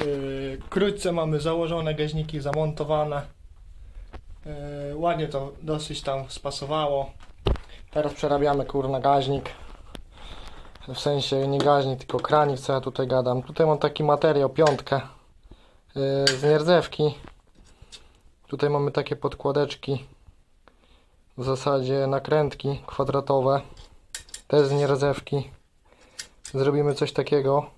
Yy, Krótce mamy założone gaźniki, zamontowane. Yy, Ładnie to dosyć tam spasowało. Teraz przerabiamy kurna gaźnik. W sensie nie gaźnik, tylko kranik, co ja tutaj gadam. Tutaj mam taki materiał, piątkę yy, z nierdzewki. Tutaj mamy takie podkładeczki. W zasadzie nakrętki kwadratowe. Też z nierdzewki. Zrobimy coś takiego.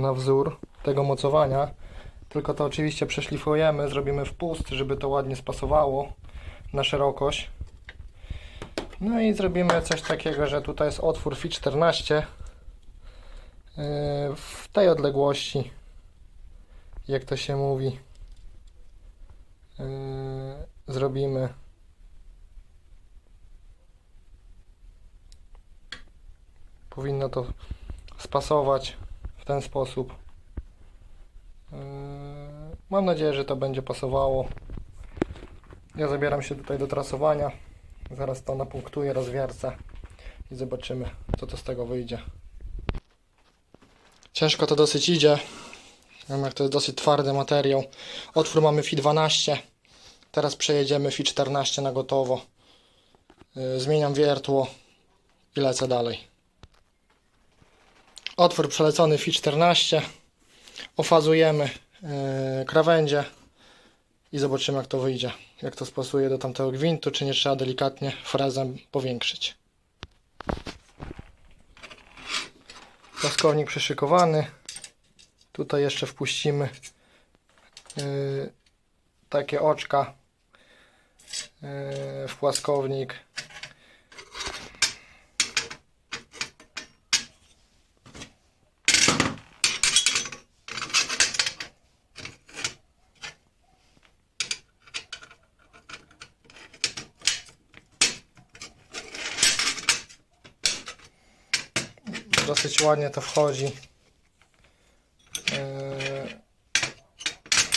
Na wzór tego mocowania. Tylko to oczywiście przeszlifujemy, zrobimy wpust, żeby to ładnie spasowało na szerokość. No i zrobimy coś takiego, że tutaj jest otwór FI 14 yy, w tej odległości, jak to się mówi, yy, zrobimy powinno to spasować ten sposób. Yy, Mam nadzieję, że to będzie pasowało. Ja zabieram się tutaj do trasowania. Zaraz to napunktuję, rozwiercę i zobaczymy, co to z tego wyjdzie. Ciężko to dosyć idzie. Wiem, jak to jest dosyć twardy materiał. Otwór mamy FI 12. Teraz przejedziemy FI 14 na gotowo. Yy, Zmieniam wiertło i lecę dalej. Otwór przelecony FI 14. Ofazujemy yy, krawędzie i zobaczymy jak to wyjdzie. Jak to spasuje do tamtego gwintu, czy nie trzeba delikatnie frezem powiększyć. Płaskownik przyszykowany. Tutaj jeszcze wpuścimy yy, takie oczka yy, w płaskownik. Dosyć ładnie to wchodzi. Yy,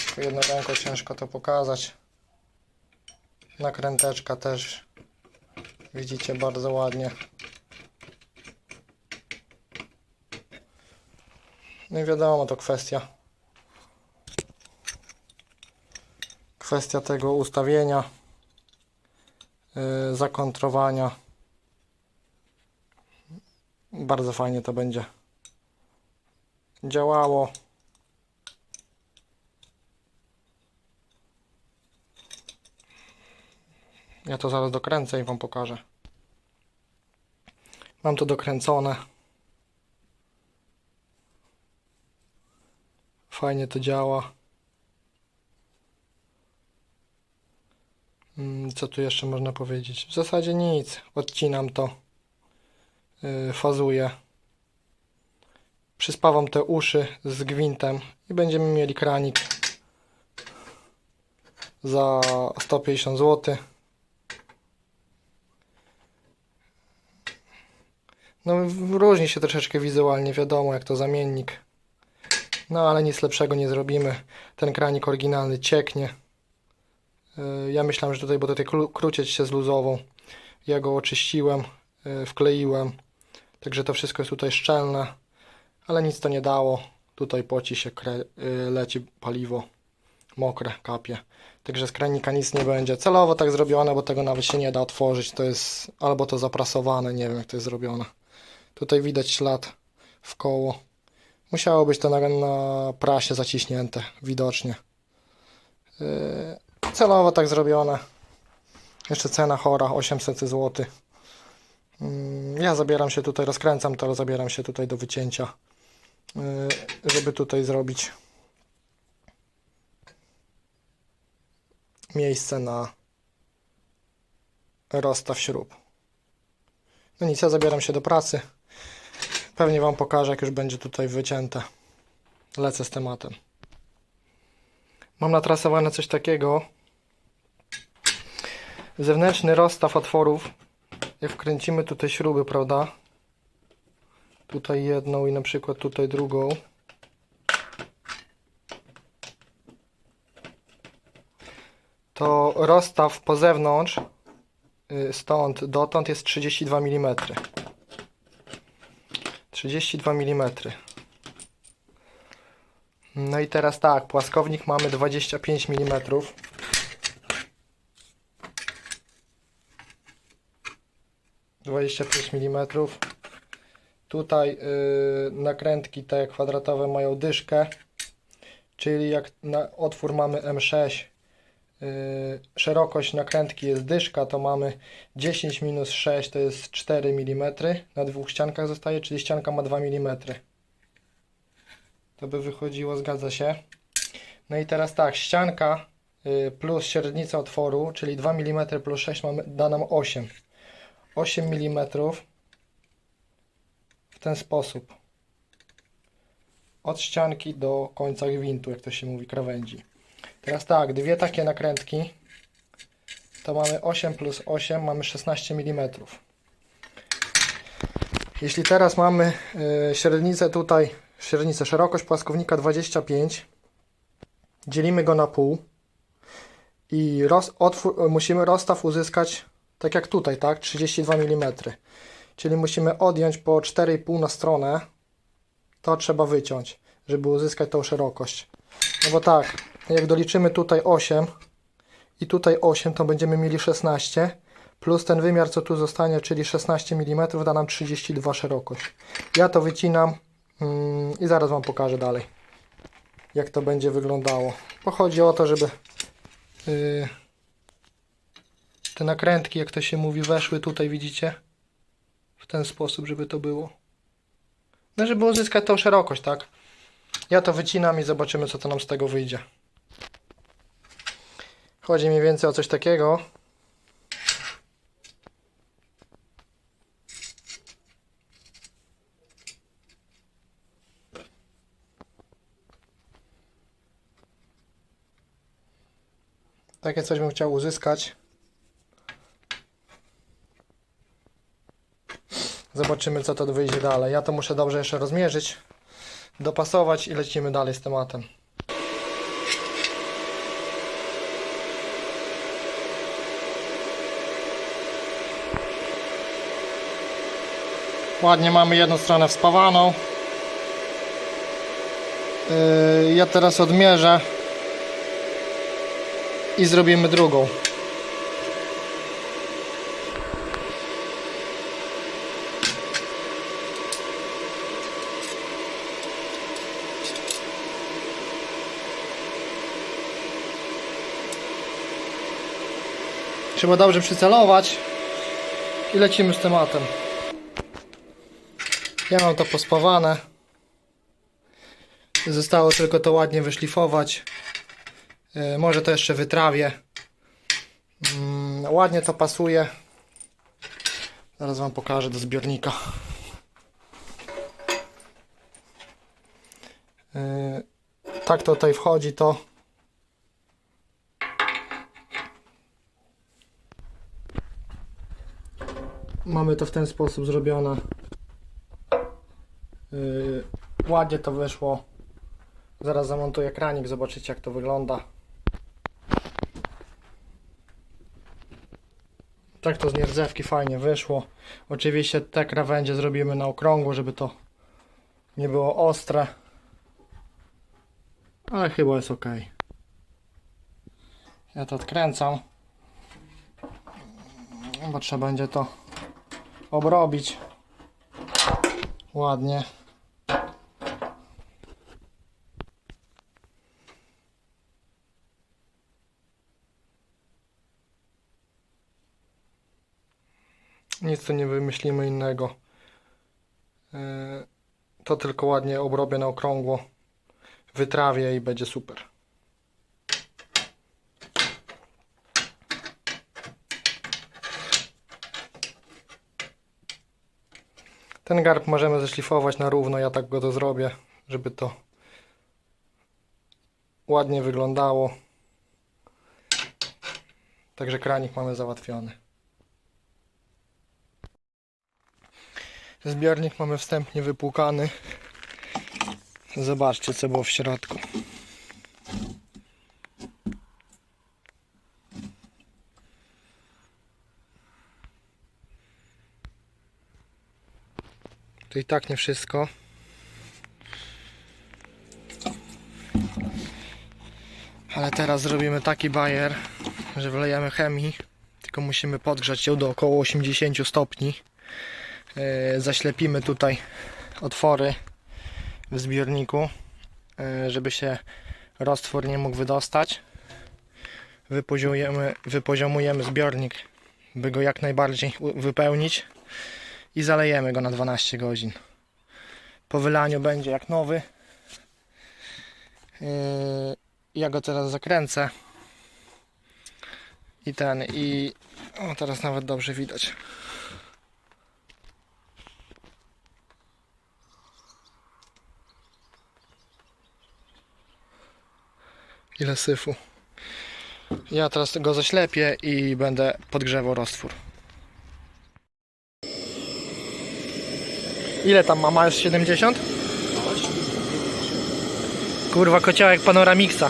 tylko jedną ręką ciężko to pokazać. Nakręteczka też widzicie bardzo ładnie. No i wiadomo, to kwestia kwestia tego ustawienia, yy, zakontrowania. Bardzo fajnie to będzie działało. Ja to zaraz dokręcę i Wam pokażę. Mam to dokręcone. Fajnie to działa. Mm, Co tu jeszcze można powiedzieć? W zasadzie nic. Odcinam to yy, fazuję. Przyspawam te uszy z gwintem i będziemy mieli kranik za 150 zł. No różni się troszeczkę wizualnie, wiadomo jak to zamiennik. No ale nic lepszego nie zrobimy. Ten kranik oryginalny cieknie. Yy, Ja myślałem, że tutaj, bo tutaj kru- kruciec się zluzował. Ja go oczyściłem, yy, wkleiłem. Także to wszystko jest tutaj szczelne, ale nic to nie dało. Tutaj poci się, y, leci paliwo mokre, kapie. Także z kranika nic nie będzie. Celowo tak zrobione, bo tego nawet się nie da otworzyć. To jest albo to zaprasowane, nie wiem jak to jest zrobione. Tutaj widać ślad w koło. Musiało być to na, na prasie zaciśnięte, widocznie. Yy, celowo tak zrobione. Jeszcze cena chora, 800 zł. Mm, Ja zabieram się tutaj, rozkręcam to, zabieram się tutaj do wycięcia, yy, żeby tutaj zrobić miejsce na rozstaw śrub. No nic, ja zabieram się do pracy. Pewnie Wam pokażę, jak już będzie tutaj wycięte. Lecę z tematem. Mam natrasowane coś takiego. Zewnętrzny rozstaw otworów jak wkręcimy tutaj śruby, prawda? Tutaj jedną i na przykład tutaj drugą. To rozstaw po zewnątrz y, stąd dotąd jest 32 mm. 32 mm. No i teraz tak, płaskownik mamy 25 mm. Dwadzieścia pięć milimetrów. Tutaj y, nakrętki te kwadratowe mają dyszkę, czyli jak na otwór mamy M6, y, szerokość nakrętki jest dyszka, to mamy 10 minus 6 to jest 4 mm. Na dwóch ściankach zostaje, czyli ścianka ma 2 mm. To by wychodziło, zgadza się. No i teraz tak, ścianka y, plus średnica otworu, czyli 2 mm plus 6 mamy, da nam 8. 8 mm w ten sposób. Od ścianki do końca gwintu, jak to się mówi, krawędzi. Teraz tak, dwie takie nakrętki. To mamy 8 plus 8, mamy 16 mm. Jeśli teraz mamy y, średnicę tutaj, średnicę, szerokość płaskownika 25, dzielimy go na pół i roz, otwór, musimy rozstaw uzyskać tak jak tutaj, tak? 32 mm. Czyli musimy odjąć po 4,5 na stronę. To trzeba wyciąć, żeby uzyskać tą szerokość. No bo tak, jak doliczymy tutaj 8 i tutaj 8, to będziemy mieli 16 plus ten wymiar, co tu zostanie, czyli 16 mm, da nam 32 szerokość. Ja to wycinam mm, i zaraz Wam pokażę dalej, jak to będzie wyglądało. Bo chodzi o to, żeby yy, te nakrętki, jak to się mówi, weszły tutaj, widzicie? W ten sposób, żeby to było. No, żeby uzyskać tą szerokość, tak? Ja to wycinam i zobaczymy, co to nam z tego wyjdzie. Chodzi mniej więcej o coś takiego. Takie coś bym chciał uzyskać. Zobaczymy, co to wyjdzie dalej. Ja to muszę dobrze jeszcze rozmierzyć, dopasować i lecimy dalej z tematem. Ładnie mamy jedną stronę wspawaną. Yy, ja teraz odmierzę i zrobimy drugą. Trzeba dobrze przycelować i lecimy z tematem. Ja mam to pospawane. Zostało tylko to ładnie wyszlifować. Yy, może to jeszcze wytrawię. Mm, ładnie to pasuje. Zaraz Wam pokażę do zbiornika. Yy, tak to tutaj wchodzi to. Mamy to w ten sposób zrobione. Yy, ładnie to wyszło. Zaraz zamontuję kranik, zobaczycie jak to wygląda. Tak to z nierdzewki fajnie wyszło. Oczywiście te krawędzie zrobimy na okrągło, żeby to nie było ostre. Ale chyba jest ok. Ja to odkręcam. Bo trzeba będzie to obrobić ładnie. Nic tu nie wymyślimy innego. Yy, To tylko ładnie obrobię na okrągło. Wytrawię i będzie super. Ten garb możemy zeszlifować na równo, ja tak go to zrobię, żeby to ładnie wyglądało. Także kranik mamy załatwiony. Zbiornik mamy wstępnie wypłukany. Zobaczcie co było w środku. To i tak nie wszystko. Ale teraz zrobimy taki bajer, że wlejemy chemii, tylko musimy podgrzać ją do około 80 stopni. Yy, zaślepimy tutaj otwory w zbiorniku, yy, żeby się roztwór nie mógł wydostać. Wypoziomujemy, wypoziomujemy zbiornik, by go jak najbardziej wypełnić i zalejemy go na 12 godzin. Po wylaniu będzie jak nowy. Yy, ja go teraz zakręcę. I ten, i o, teraz nawet dobrze widać. Ile syfu. Ja teraz go zaślepię i będę podgrzewał roztwór. Ile tam ma? Ma już 70? Kurwa, kociołek Panoramixa.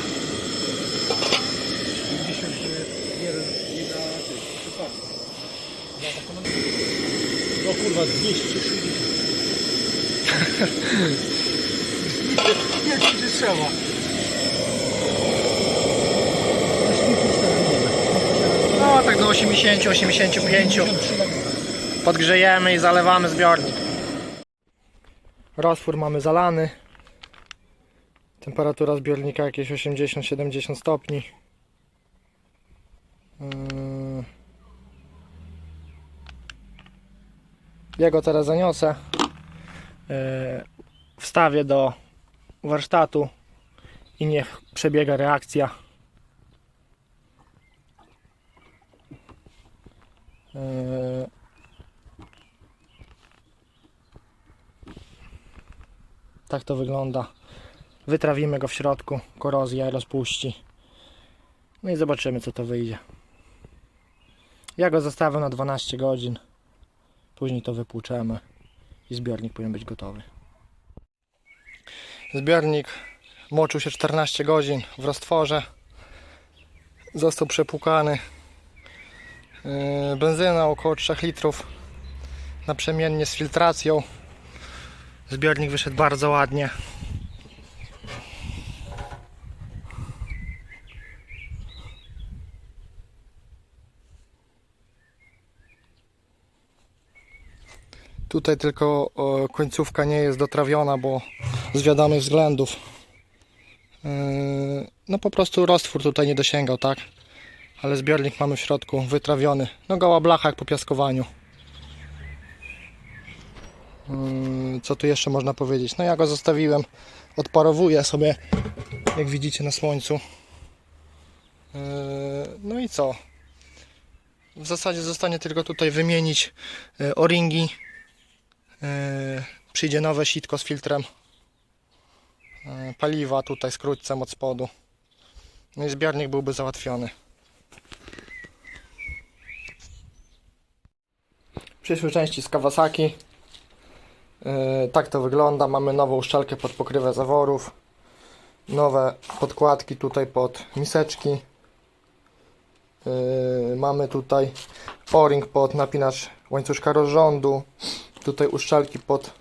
No kurwa, 260. Nie, nie trzeba. No, tak do 80, 85. Podgrzejemy i zalewamy zbiornik. Roztwór mamy zalany. Temperatura zbiornika jakieś 80-70 stopni. Yy. Ja go teraz zaniosę. Yy, Wstawię do warsztatu i niech przebiega reakcja. Yy, Tak to wygląda. Wytrawimy go w środku, korozja rozpuści. No i zobaczymy co to wyjdzie. Ja go zostawię na 12 godzin. Później to wypłuczemy i zbiornik powinien być gotowy. Zbiornik moczył się 14 godzin w roztworze. Został przepłukany. Yy, benzyna około 3 litrów naprzemiennie z filtracją. Zbiornik wyszedł bardzo ładnie. Tutaj tylko o, końcówka nie jest dotrawiona, bo z wiadomych względów. Yy, No po prostu roztwór tutaj nie dosięgał, tak? Ale zbiornik mamy w środku wytrawiony. No goła blacha jak po piaskowaniu. Yy, Co tu jeszcze można powiedzieć? No ja go zostawiłem, odparowuję sobie, jak widzicie na słońcu. Yy, No i co? W zasadzie zostanie tylko tutaj wymienić yy, o-ringi. Yy, Przyjdzie nowe sitko z filtrem yy, paliwa tutaj z od spodu. No i zbiornik byłby załatwiony. Przyszły części z Kawasaki. Yy, tak to wygląda. Mamy nową uszczelkę pod pokrywę zaworów. Nowe podkładki tutaj pod miseczki. Yy, mamy tutaj o-ring pod napinacz łańcuszka rozrządu. Tutaj uszczelki pod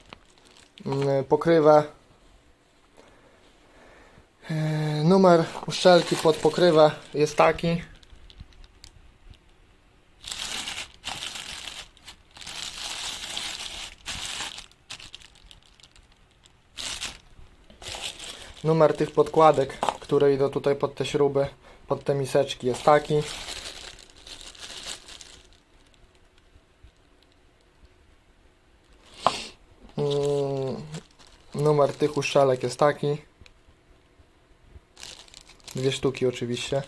yy, pokrywę. Yy, numer uszczelki pod pokrywę jest taki. Numer tych podkładek, które idą tutaj pod te śruby, pod te miseczki jest taki. Mm, Numer tych uszczelek jest taki. Dwie sztuki oczywiście.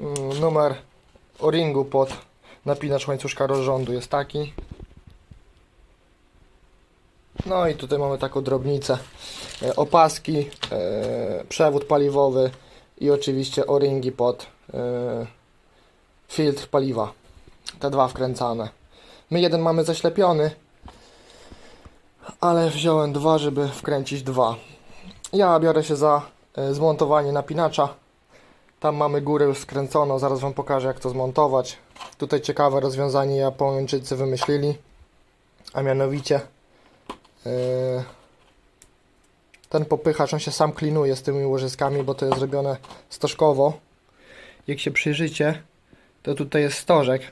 Mm, Numer o-ringu pod napinacz łańcuszka rozrządu jest taki. No i tutaj mamy taką drobnicę. E, Opaski, e, przewód paliwowy i oczywiście o-ringi pod e, filtr paliwa. Te dwa wkręcane. My jeden mamy zaślepiony, ale wziąłem dwa, żeby wkręcić dwa. Ja biorę się za zmontowanie napinacza. Tam mamy górę już skręconą, zaraz Wam pokażę jak to zmontować. Tutaj ciekawe rozwiązanie Japończycy wymyślili, a mianowicie Yy, ten popychacz, on się sam klinuje z tymi łożyskami, bo to jest zrobione stożkowo. Jak się przyjrzycie, to tutaj jest stożek.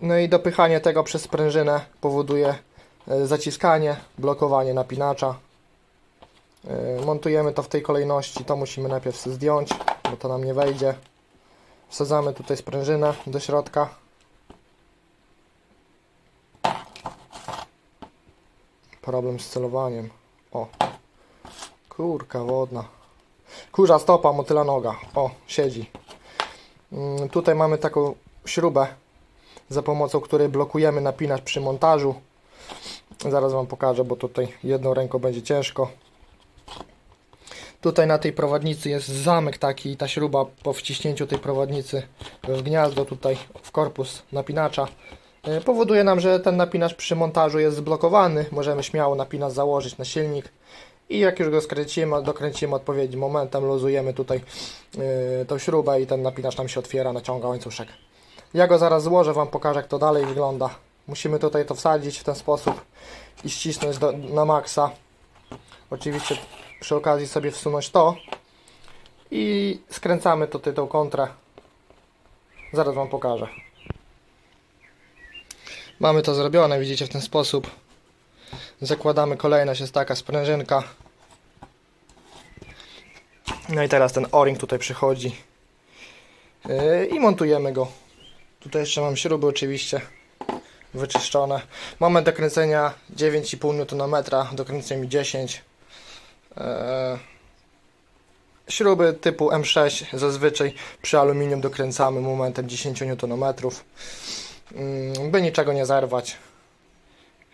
No i dopychanie tego przez sprężynę powoduje e, zaciskanie, blokowanie napinacza. E, Montujemy to w tej kolejności. To musimy najpierw zdjąć, bo to nam nie wejdzie. Wsadzamy tutaj sprężynę do środka. Problem z celowaniem. O. Kurka wodna. Kurza stopa, motyla noga. O, siedzi. Mm, Tutaj mamy taką śrubę, za pomocą której blokujemy napinacz przy montażu. Zaraz Wam pokażę, bo tutaj jedną ręką będzie ciężko. Tutaj na tej prowadnicy jest zamek taki i ta śruba po wciśnięciu tej prowadnicy w gniazdo tutaj w korpus napinacza e, powoduje nam, że ten napinacz przy montażu jest zblokowany. Możemy śmiało napinacz założyć na silnik i jak już go skręcimy, dokręcimy odpowiednim momentem, luzujemy tutaj yy, tą śrubę i ten napinacz nam się otwiera, naciąga łańcuszek. Ja go zaraz złożę, Wam pokażę jak to dalej wygląda. Musimy tutaj to wsadzić w ten sposób i ścisnąć do, na maksa. Oczywiście przy okazji sobie wsunąć to i skręcamy tutaj tą kontrę. Zaraz Wam pokażę. Mamy to zrobione, widzicie w ten sposób. Zakładamy kolejność, jest taka sprężynka. No i teraz ten o-ring tutaj przychodzi. Yy, I montujemy go. Tutaj jeszcze mam śruby oczywiście wyczyszczone. Moment dokręcenia 9,5 Nm, dokręcę mi 10. Yy, Śruby typu M6 zazwyczaj przy aluminium dokręcamy momentem 10 Nm. Yy, By niczego nie zerwać.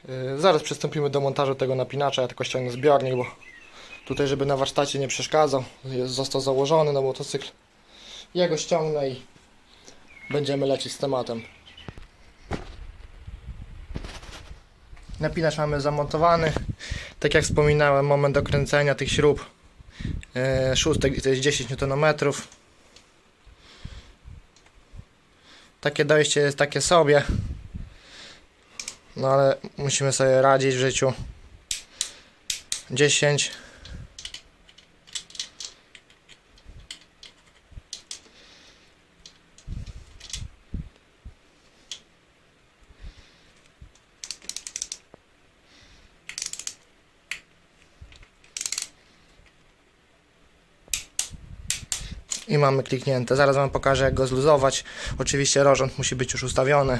Yy, Zaraz przystąpimy do montażu tego napinacza. Ja tylko ściągnę zbiornik, bo tutaj, żeby na warsztacie nie przeszkadzał, jest, został założony na motocykl. Ja go ściągnę i będziemy lecieć z tematem. Napinacz mamy zamontowany. Tak jak wspominałem, moment dokręcenia tych śrub yy, szóstek to jest 10 Nm. Takie dojście jest takie sobie. No ale musimy sobie radzić w życiu. 10 I mamy kliknięte. Zaraz Wam pokażę jak go zluzować. Oczywiście rożąd musi być już ustawiony.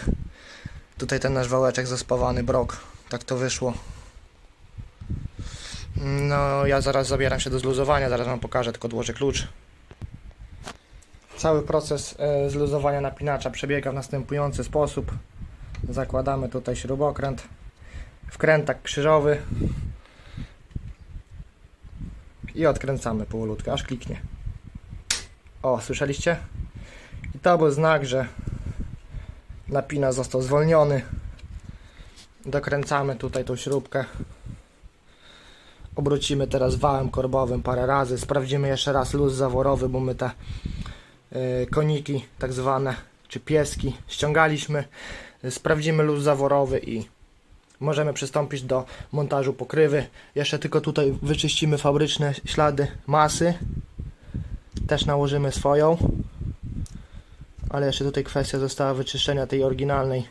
Tutaj ten nasz wałeczek zaspawany brok. Tak to wyszło. No, ja zaraz zabieram się do zluzowania, zaraz Wam pokażę, tylko odłożę klucz. Cały proces e, zluzowania napinacza przebiega w następujący sposób. Zakładamy tutaj śrubokręt, wkrętak krzyżowy i odkręcamy powolutku, aż kliknie. O, słyszeliście? I to był znak, że napina został zwolniony. Dokręcamy tutaj tą śrubkę. Obrócimy teraz wałem korbowym parę razy. Sprawdzimy jeszcze raz luz zaworowy, bo my te y, koniki, tak zwane, czy pieski, ściągaliśmy. Sprawdzimy luz zaworowy i możemy przystąpić do montażu pokrywy. Jeszcze tylko tutaj wyczyścimy fabryczne ślady masy. Też nałożymy swoją. Ale jeszcze tutaj kwestia została wyczyszczenia tej oryginalnej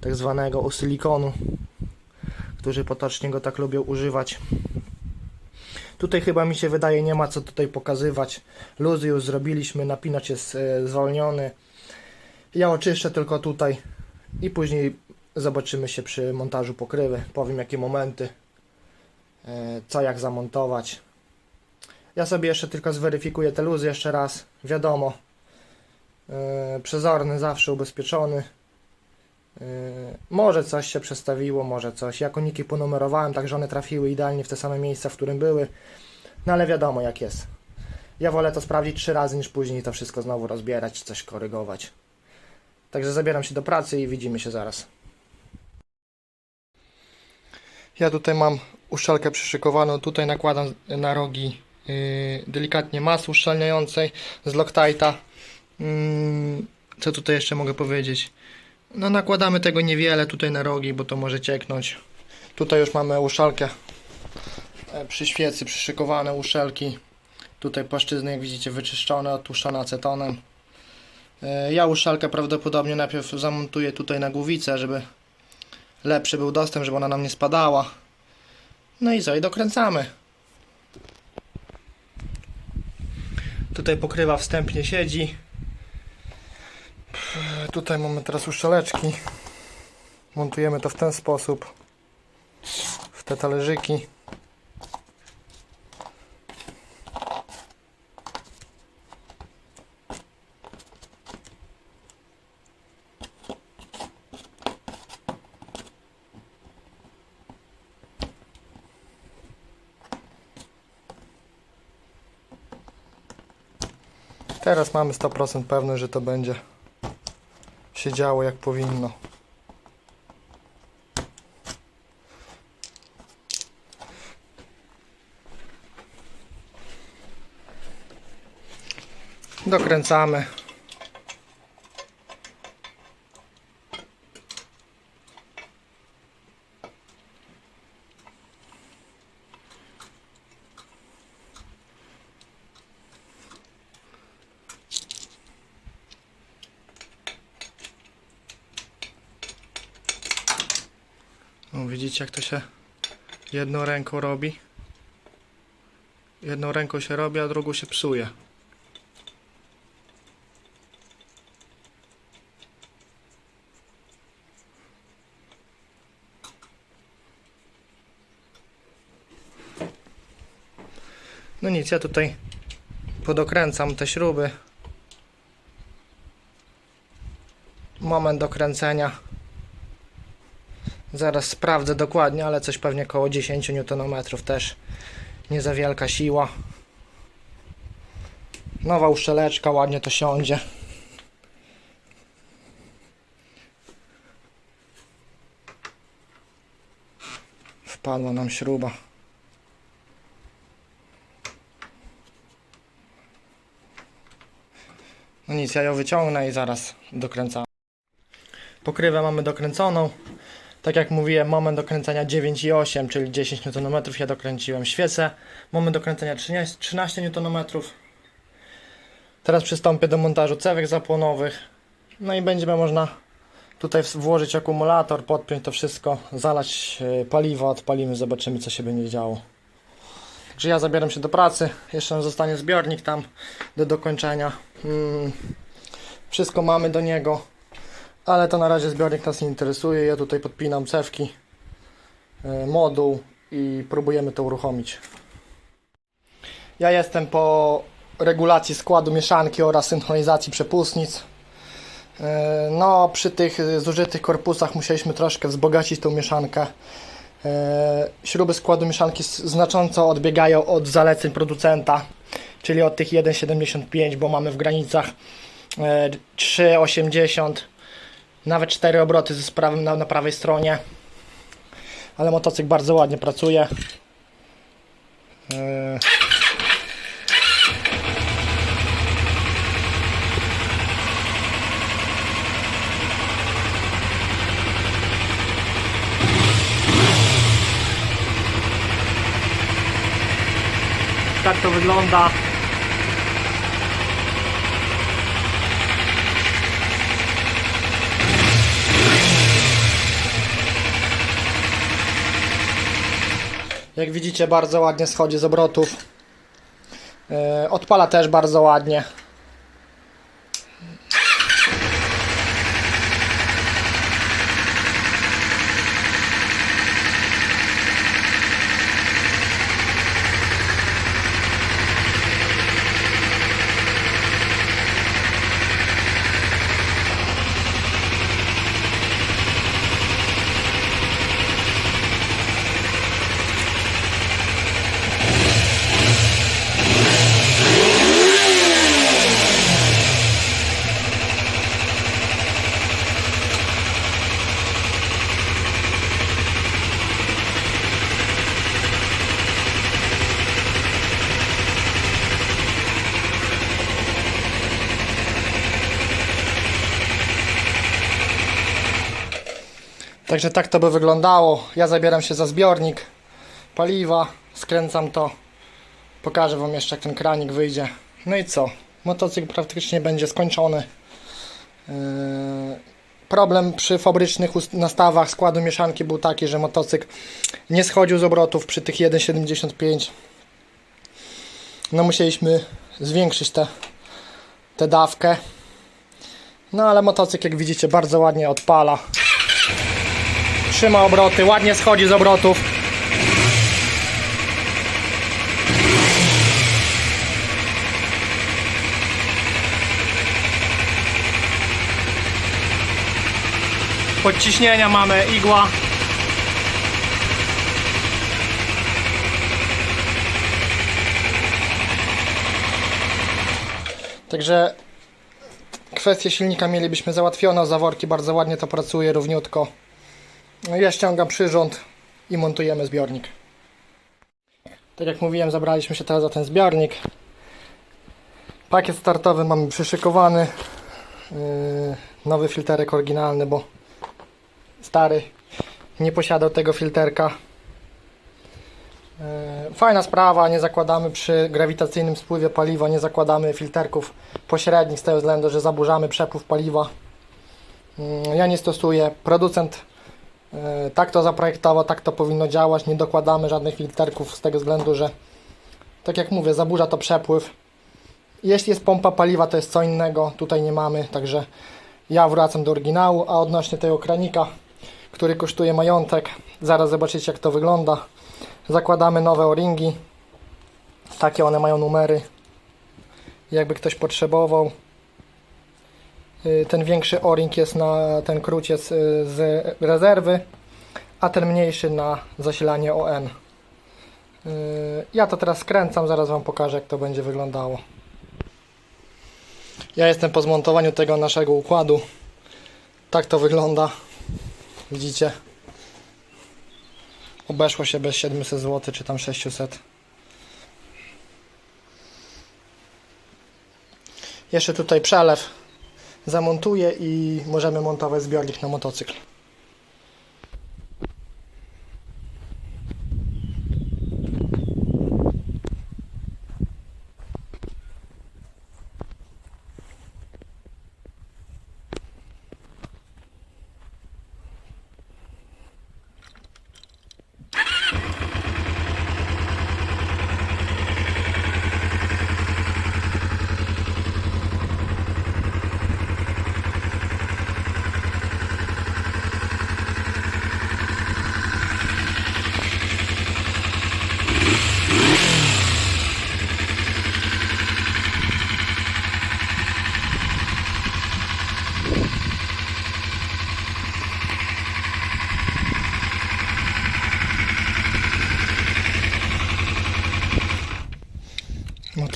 tak zwanego usilikonu, którzy potocznie go tak lubią używać. Tutaj chyba mi się wydaje nie ma co tutaj pokazywać. Luzy już zrobiliśmy, napinacz jest e, zwolniony. Ja oczyszczę tylko tutaj i później zobaczymy się przy montażu pokrywy. Powiem jakie momenty, e, co jak zamontować. Ja sobie jeszcze tylko zweryfikuję te luzy jeszcze raz. Wiadomo, przezorny, zawsze ubezpieczony. Yy, Może coś się przestawiło, może coś. Ja koniki ponumerowałem, tak że one trafiły idealnie w te same miejsca, w którym były. No ale wiadomo jak jest. Ja wolę to sprawdzić trzy razy, niż później to wszystko znowu rozbierać coś korygować. Także zabieram się do pracy i widzimy się zaraz. Ja tutaj mam uszczelkę przyszykowaną. Tutaj nakładam na rogi yy, delikatnie masy uszczelniającej z Loctite'a. Yy, co tutaj jeszcze mogę powiedzieć? No nakładamy tego niewiele tutaj na rogi, bo to może cieknąć. Tutaj już mamy uszalkę e, przy świecy, przyszykowane uszelki. Tutaj płaszczyzny, jak widzicie, wyczyszczone, odtłuszczone acetonem. E, Ja uszalkę prawdopodobnie najpierw zamontuję tutaj na głowicę, żeby lepszy był dostęp, żeby ona nam nie spadała. No i co, i dokręcamy. Tutaj pokrywa wstępnie siedzi. Tutaj mamy teraz uszczeleczki. Montujemy to w ten sposób. W te talerzyki. Teraz mamy 100% pewność, że to będzie się działo jak powinno. Dokręcamy. O, widzicie jak to się jedną ręką robi? Jedną ręką się robi, a drugą się psuje. No nic, ja tutaj podokręcam te śruby. Moment dokręcenia. Zaraz sprawdzę dokładnie, ale coś pewnie koło 10 Nm też nie za wielka siła. Nowa uszczeleczka, ładnie to siądzie. Wpadła nam śruba. No nic, ja ją wyciągnę i zaraz dokręcam. Pokrywę mamy dokręconą. Tak jak mówiłem, moment dokręcenia 9,8, czyli 10 Nm. Ja dokręciłem świecę. Moment dokręcenia 13, 13 Nm. Teraz przystąpię do montażu cewek zapłonowych. No i będziemy można tutaj włożyć akumulator, podpiąć to wszystko, zalać e, paliwo, odpalimy, zobaczymy co się będzie działo. Także ja zabieram się do pracy. Jeszcze nam zostanie zbiornik tam do dokończenia. Mm, wszystko mamy do niego. Ale to na razie zbiornik nas nie interesuje. Ja tutaj podpinam cewki, e, moduł i próbujemy to uruchomić. Ja jestem po regulacji składu mieszanki oraz synchronizacji przepustnic. E, No, przy tych zużytych korpusach musieliśmy troszkę wzbogacić tą mieszankę. E, Śruby składu mieszanki znacząco odbiegają od zaleceń producenta, czyli od tych 1,75, bo mamy w granicach e, 3,80 nawet cztery obroty ze sprawem na, na prawej stronie. Ale motocykl bardzo ładnie pracuje. Yy. Tak to wygląda. Jak widzicie bardzo ładnie schodzi z obrotów. Yy, Odpala też bardzo ładnie. Także tak to by wyglądało. Ja zabieram się za zbiornik paliwa, skręcam to. Pokażę Wam jeszcze jak ten kranik wyjdzie. No i co? Motocykl praktycznie będzie skończony. Yy, Problem przy fabrycznych nastawach składu mieszanki był taki, że motocykl nie schodził z obrotów przy tych 1,75. No musieliśmy zwiększyć tę tę dawkę. No ale motocykl jak widzicie bardzo ładnie odpala. Trzyma obroty, ładnie schodzi z obrotów. Podciśnienia mamy igła. Także kwestię silnika mielibyśmy załatwioną. Zaworki bardzo ładnie to pracuje, równiutko. No ja ściągam przyrząd i montujemy zbiornik. Tak jak mówiłem, zabraliśmy się teraz za ten zbiornik. Pakiet startowy mamy przyszykowany. Yy, nowy filterek oryginalny, bo stary nie posiadał tego filterka. Yy, Fajna sprawa, nie zakładamy przy grawitacyjnym spływie paliwa, nie zakładamy filterków pośrednich z tego względu, że zaburzamy przepływ paliwa. Yy, Ja nie stosuję, producent tak to zaprojektował, tak to powinno działać, nie dokładamy żadnych filterków z tego względu, że tak jak mówię, zaburza to przepływ. Jeśli jest pompa paliwa, to jest co innego, tutaj nie mamy, także ja wracam do oryginału, a odnośnie tego kranika, który kosztuje majątek, zaraz zobaczycie jak to wygląda. Zakładamy nowe o-ringi. Takie one mają numery. Jakby ktoś potrzebował. Y, Ten większy o-ring jest na ten krót jest y, z rezerwy, a ten mniejszy na zasilanie ON. Y, Ja to teraz skręcam, zaraz Wam pokażę jak to będzie wyglądało. Ja jestem po zmontowaniu tego naszego układu. Tak to wygląda. Widzicie? Obeszło się bez 700 zł, czy tam 600. Jeszcze tutaj przelew zamontuję i możemy montować zbiornik na motocykl.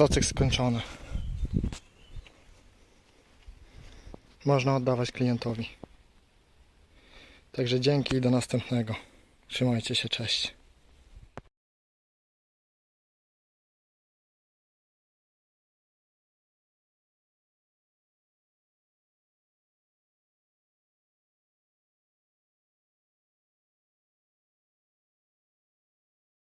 Motocykl skończony. Można oddawać klientowi. Także dzięki i do następnego. Trzymajcie się, cześć.